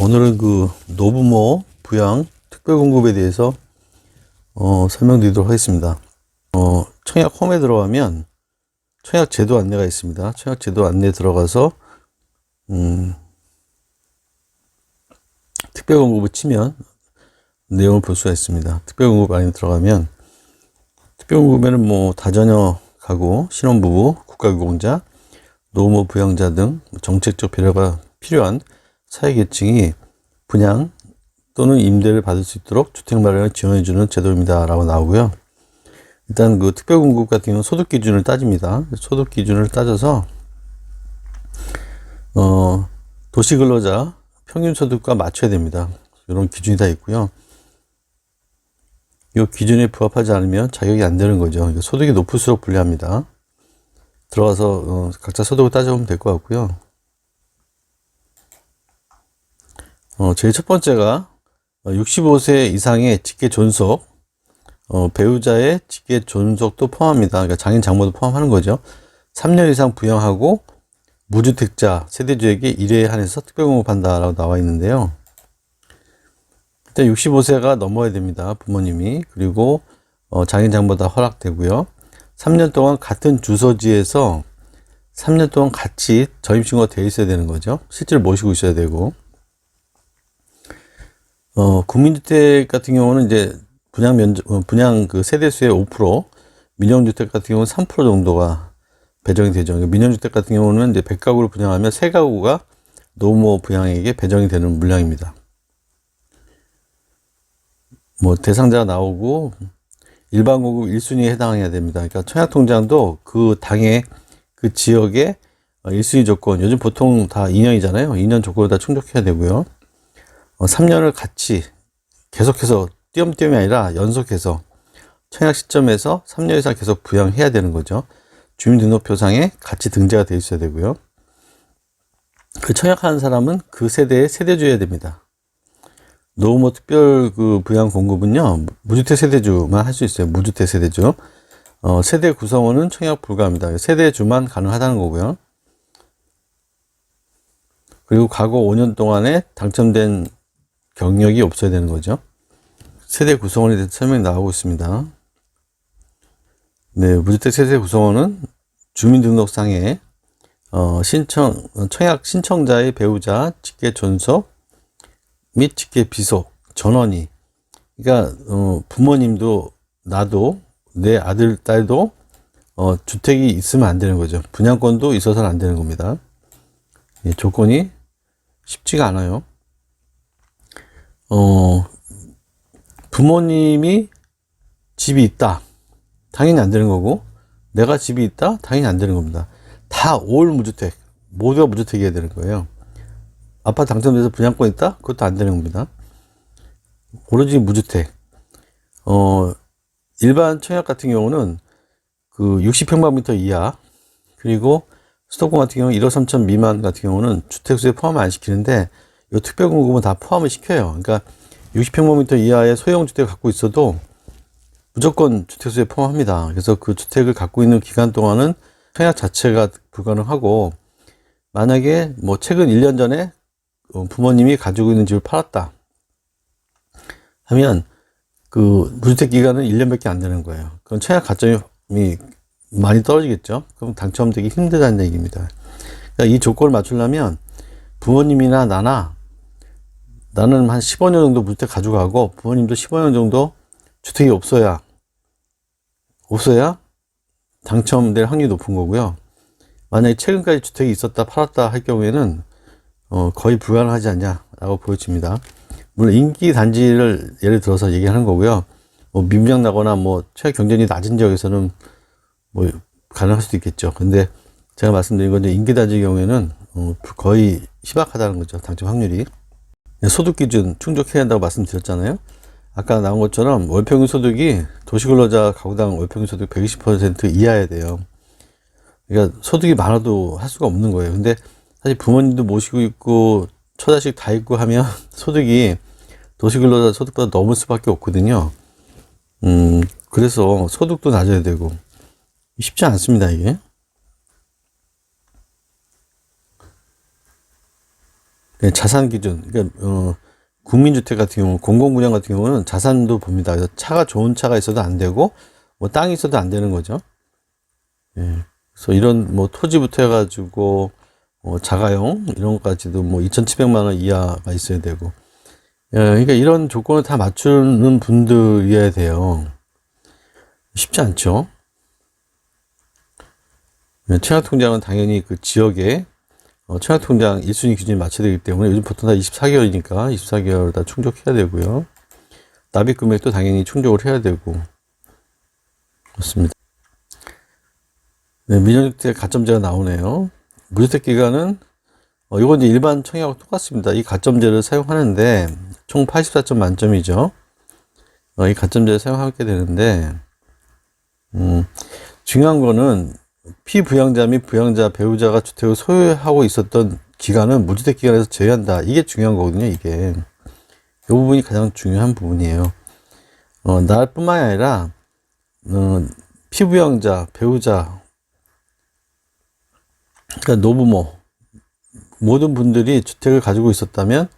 오늘은 그 노부모 부양 특별 공급에 대해서 어, 설명드리도록 하겠습니다. 어, 청약 홈에 들어가면 청약 제도 안내가 있습니다. 청약 제도 안내 들어가서 음, 특별 공급을 치면 내용을 볼 수가 있습니다. 특별 공급 안에 들어가면 특별 공급에는 뭐 다자녀 가구, 신혼부부, 국가유공자, 노모 부양자 등 정책적 배려가 필요한 사회계층이 분양 또는 임대를 받을 수 있도록 주택 마련을 지원해주는 제도입니다 라고 나오고요. 일단 그 특별공급 같은 경우는 소득 기준을 따집니다. 소득 기준을 따져서 어 도시 근로자 평균 소득과 맞춰야 됩니다. 이런 기준이 다 있고요. 이 기준에 부합하지 않으면 자격이 안 되는 거죠. 그러니까 소득이 높을수록 불리합니다. 들어가서 어, 각자 소득을 따져보면 될 것 같고요. 어, 제일 첫 번째가 65세 이상의 직계 존속, 어, 배우자의 직계 존속도 포함합니다. 그러니까 장인 장모도 포함하는 거죠. 3년 이상 부양하고 무주택자 세대주에게 1회에 한해서 특별공급한다라고 나와 있는데요. 일단 65세가 넘어야 됩니다. 부모님이. 그리고 어, 장인 장모 다 허락되고요. 3년 동안 같은 주소지에서 3년 동안 같이 전입신고가 돼 있어야 되는 거죠. 실제로 모시고 있어야 되고. 어, 국민주택 같은 경우는 이제 분양 면적, 어, 분양 그 세대수의 5%, 민영주택 같은 경우는 3% 정도가 배정이 되죠. 그러니까 민영주택 같은 경우는 이제 100가구를 분양하면 3가구가 노모 부양에게 배정이 되는 물량입니다. 뭐 대상자가 나오고 일반 공급 1순위에 해당해야 됩니다. 그러니까 청약통장도 그 당의 그 지역의 1순위 조건, 요즘 보통 다 2년이잖아요. 2년 조건을 다 충족해야 되고요. 어, 3년을 같이 계속해서 띄엄띄엄이 아니라 연속해서 청약 시점에서 3년 이상 계속 부양해야 되는 거죠. 주민등록표상에 같이 등재가 되어 있어야 되고요. 그 청약하는 사람은 그 세대의 세대주여야 됩니다. 노후모 특별 그 부양 공급은요, 무주택 세대주만 할 수 있어요. 무주택 세대주. 어, 세대 구성원은 청약 불가합니다. 세대주만 가능하다는 거고요. 그리고 과거 5년 동안에 당첨된 경력이 없어야 되는 거죠. 세대 구성원에 대해서 설명이 나오고 있습니다. 네, 무주택 세대 구성원은 주민등록상에 어, 신청, 청약 신청자의 배우자, 직계 존속 및 직계 비속, 전원이. 그러니까, 어, 부모님도, 나도, 내 아들, 딸도, 어, 주택이 있으면 안 되는 거죠. 분양권도 있어서는 안 되는 겁니다. 예, 조건이 쉽지가 않아요. 어, 부모님이 집이 있다. 당연히 안 되는 거고, 내가 집이 있다? 당연히 안 되는 겁니다. 다 올 무주택, 모두가 무주택이어야 되는 거예요. 아파트 당첨돼서 분양권 있다? 그것도 안 되는 겁니다. 오로지 무주택. 어, 일반 청약 같은 경우는 그 60평방미터 이하, 그리고 수도권 같은 경우 1억 3천 미만 같은 경우는 주택수에 포함을 안 시키는데, 이 특별공급은 다 포함을 시켜요. 그러니까 60평방미터 이하의 소형 주택을 갖고 있어도 무조건 주택수에 포함합니다. 그래서 그 주택을 갖고 있는 기간 동안은 청약 자체가 불가능하고 만약에 뭐 최근 1년 전에 어, 부모님이 가지고 있는 집을 팔았다 하면 그 무주택 기간은 1년밖에 안 되는 거예요. 그럼 청약 가점이 많이 떨어지겠죠. 그럼 당첨되기 힘들다는 얘기입니다. 그러니까 이 조건을 맞추려면 부모님이나 나나 나는 한 15년 정도 무주택 가져가고 부모님도 15년 정도 주택이 없어야 없어야 당첨될 확률이 높은 거고요. 만약에 최근까지 주택이 있었다 팔았다 할 경우에는 어, 거의 불가능하지 않냐라고 보여집니다. 물론 인기 단지를 예를 들어서 얘기하는 거고요. 뭐 민병 나거나 뭐 최악 경쟁이 낮은 지역에서는 뭐 가능할 수도 있겠죠. 근데 제가 말씀드린 건 인기 단지 경우에는 어, 거의 희박하다는 거죠. 당첨 확률이. 소득 기준 충족해야 한다고 말씀드렸잖아요. 아까 나온 것처럼 월평균 소득이 도시근로자 가구당 월평균 소득 120% 이하야 돼요. 그러니까 소득이 많아도 할 수가 없는 거예요. 근데 사실 부모님도 모시고 있고 처자식 다 있고 하면 소득이 도시근로자 소득보다 넘을 수밖에 없거든요. 음, 그래서 소득도 낮아야 되고 쉽지 않습니다, 이게. 자산 기준. 그러니까 어, 국민주택 같은 경우, 공공분양 같은 경우는 자산도 봅니다. 그래서 차가 좋은 차가 있어도 안 되고, 뭐 땅이 있어도 안 되는 거죠. 예. 그래서 이런 뭐 토지부터 해가지고 뭐 자가용 이런 것까지도 뭐 2,700만 원 이하가 있어야 되고, 예, 그러니까 이런 조건을 다 맞추는 분들이어야 돼요. 쉽지 않죠. 예, 청약통장은 당연히 그 지역에 어, 청약 통장 1순위 기준이 맞춰야 되기 때문에 요즘 보통 다 24개월이니까 24개월 다 충족해야 되고요. 납입 금액도 당연히 충족을 해야 되고 그렇습니다. 네, 민영주택 가점제가 나오네요. 무주택 기간은 어, 이건 이제 일반 청약하고 똑같습니다. 이 가점제를 사용하는데 총 84점 만점이죠. 어, 이 가점제를 사용하게 되는데 음, 중요한 거는 피부양자 및 부양자 배우자가 주택을 소유하고 있었던 기간은 무주택 기간에서 제외한다. 이게 중요한 거거든요. 이게 이 부분이 가장 중요한 부분이에요. 어, 나뿐만 아니라 어, 피부양자 배우자 그러니까 노부모 모든 분들이 주택을 가지고 있었다면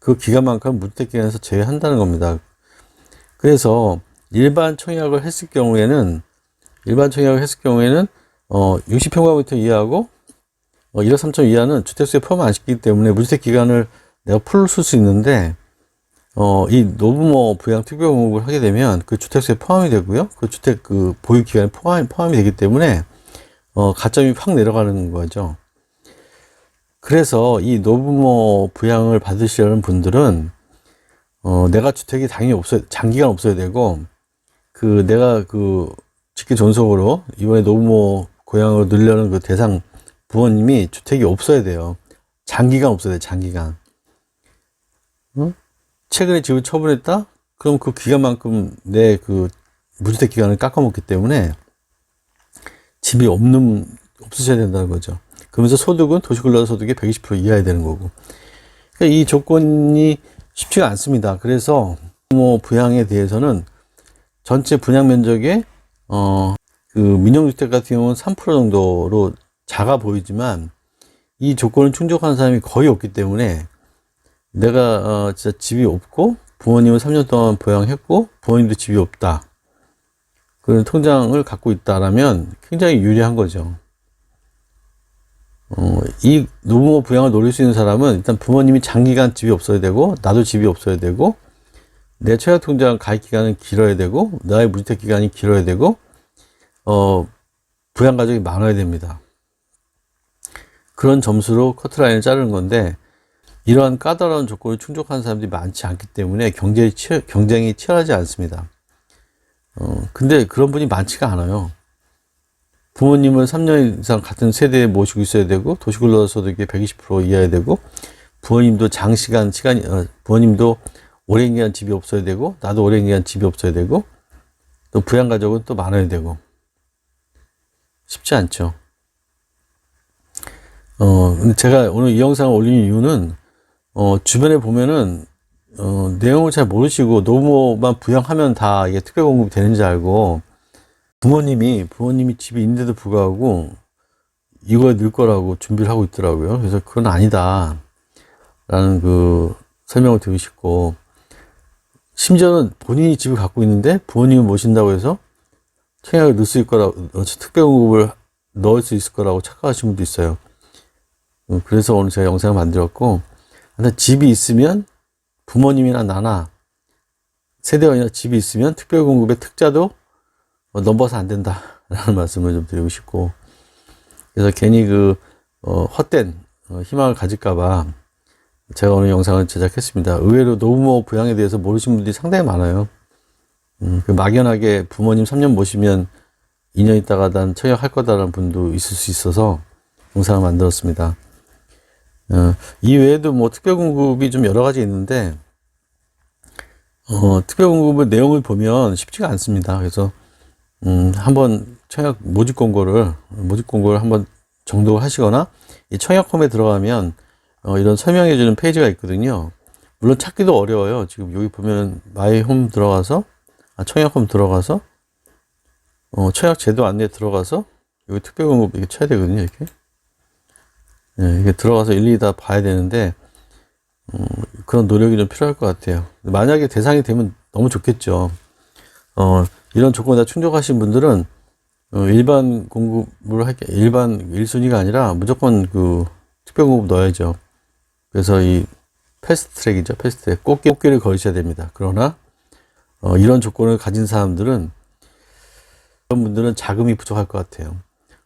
그 기간만큼 무주택 기간에서 제외한다는 겁니다. 그래서 일반 청약을 했을 경우에는 일반 청약을 했을 경우에는 어 60평방미터 이하고 어 1억 3천 이하는 주택수에 포함 안 시키기 때문에 무주택 기간을 내가 풀 수 있는데 어 이 노부모 부양 특별공급을 하게 되면 그 주택수에 포함이 되고요. 그 주택 그 보유 기간에 포함 포함이 되기 때문에 어 가점이 확 내려가는 거죠. 그래서 이 노부모 부양을 받으시려는 분들은 어 내가 주택이 당연히 없어야 장기간 없어야 되고 그 내가 그 직계 존속으로 이번에 노부모 고향으로 늘려는 그 대상 부모님이 주택이 없어야 돼요. 장기간 없어야 돼, 장기간. 어? 최근에 집을 처분했다? 그럼 그 기간만큼 내 그 무주택 기간을 깎아먹기 때문에 집이 없는, 없으셔야 된다는 거죠. 그러면서 소득은 도시근로자 소득의 120% 이하야 되는 거고. 그러니까 이 조건이 쉽지가 않습니다. 그래서 뭐 부양에 대해서는 전체 분양 면적의 어, 그 민영주택 같은 경우는 3% 정도로 작아 보이지만 이 조건을 충족하는 사람이 거의 없기 때문에 내가 어, 진짜 집이 없고 부모님을 3년 동안 부양했고 부모님도 집이 없다. 그런 통장을 갖고 있다라면 굉장히 유리한 거죠. 어, 이 노부모 부양을 노릴 수 있는 사람은 일단 부모님이 장기간 집이 없어야 되고 나도 집이 없어야 되고 내 청약 통장 가입 기간은 길어야 되고 나의 무주택 기간이 길어야 되고 어 부양 가족이 많아야 됩니다. 그런 점수로 커트라인을 자르는 건데 이러한 까다로운 조건을 충족하는 사람들이 많지 않기 때문에 경쟁이, 치열, 경쟁이 치열하지 않습니다. 어, 근데 그런 분이 많지가 않아요. 부모님은 3년 이상 같은 세대에 모시고 있어야 되고 도시근로자 소득의 120% 이하야 되고 부모님도 장시간 시간이 어, 부모님도 오랜 기간 집이 없어야 되고 나도 오랜 기간 집이 없어야 되고 또 부양 가족은 또 많아야 되고 쉽지 않죠. 어, 제가 오늘 이 영상을 올린 이유는 어, 주변에 보면은 어, 내용을 잘 모르시고 노모만 부양하면 다 이게 특별 공급이 되는지 알고 부모님이 부모님이 집이 있는데도 불구하고 이거에 넣을 거라고 준비를 하고 있더라고요. 그래서 그건 아니다. 라는 그 설명을 드리고 싶고 심지어는 본인이 집을 갖고 있는데 부모님을 모신다고 해서 청약을 넣을 수 있을 거라고, 어, 특별공급을 넣을 수 있을 거라고 착각하시는 분도 있어요. 어, 그래서 오늘 제가 영상을 만들었고, 근데 집이 있으면 부모님이나 나나 세대원이나 집이 있으면 특별공급의 특자도 어, 넘어서 안 된다라는 말씀을 좀 드리고 싶고, 그래서 괜히 그, 어, 헛된 어, 희망을 가질까봐 제가 오늘 영상을 제작했습니다. 의외로 노부모 부양에 대해서 모르시는 분들이 상당히 많아요. 음, 그 막연하게 부모님 3년 모시면 2년 있다가 난 청약할 거다라는 분도 있을 수 있어서 영상을 만들었습니다. 어, 이 외에도 뭐 특별 공급이 좀 여러 가지 있는데, 어, 특별 공급의 내용을 보면 쉽지가 않습니다. 그래서, 음, 한번 청약 모집 공고를, 모집 공고를 한번 정독을 하시거나, 이 청약 홈에 들어가면 어, 이런 설명해 주는 페이지가 있거든요. 물론 찾기도 어려워요. 지금 여기 보면 마이 홈 들어가서 아, 청약홈 들어가서 어, 청약 제도 안내 들어가서 여기 특별공급 이게 쳐야 되거든요. 이렇게 네, 이게 들어가서 일일이 다 봐야 되는데 음, 그런 노력이 좀 필요할 것 같아요. 만약에 대상이 되면 너무 좋겠죠. 어, 이런 조건을 다 충족하신 분들은 어, 일반 공급을 할게 일반 1순위가 아니라 무조건 그 특별 공급 넣어야죠. 그래서 이 패스트 트랙이죠. 패스트 트랙. 꽃길, 꽃길을 걸으셔야 됩니다. 그러나 어, 이런 조건을 가진 사람들은 그런 분들은 자금이 부족할 것 같아요.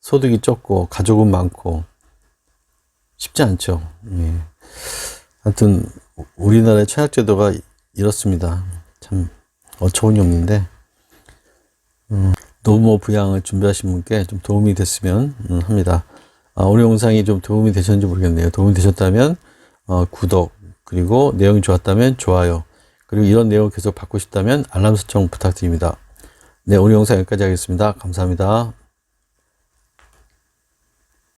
소득이 적고 가족은 많고 쉽지 않죠. 예. 하여튼 우리나라의 청약제도가 이렇습니다. 참 어처구니 없는데 음, 노모 부양을 준비하신 분께 좀 도움이 됐으면 음, 합니다. 아, 오늘 영상이 좀 도움이 되셨는지 모르겠네요. 도움이 되셨다면 어, 구독 그리고 내용이 좋았다면 좋아요 그리고 이런 내용 계속 받고 싶다면 알람 설정 부탁드립니다. 네 오늘 영상 여기까지 하겠습니다. 감사합니다.